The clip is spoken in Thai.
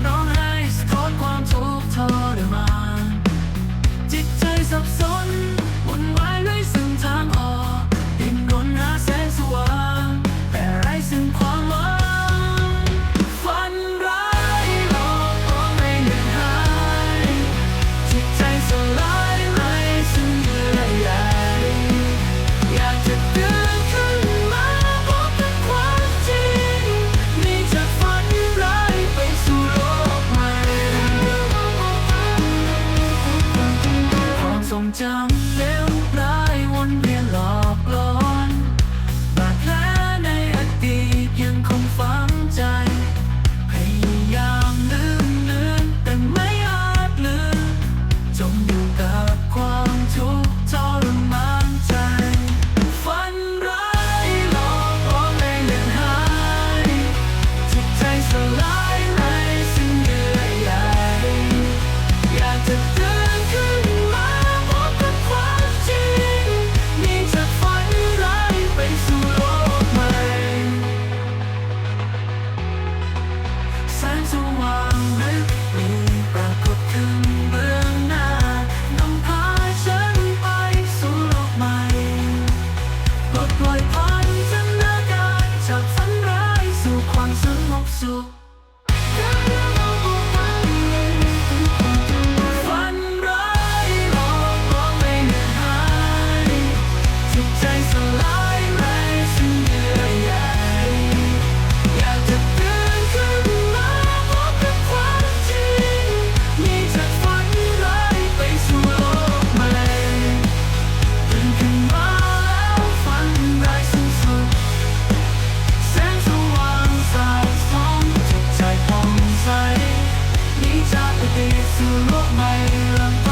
no. จำเลวร้ายวนเวียนหลอกลอน บาดแผลในอดีตยังคงฝังใจ พยายามลืมลืมแต่ไม่อาจลืมจมอยู่ 원숭옥수. สู่โลกใหม่เริ่มต้น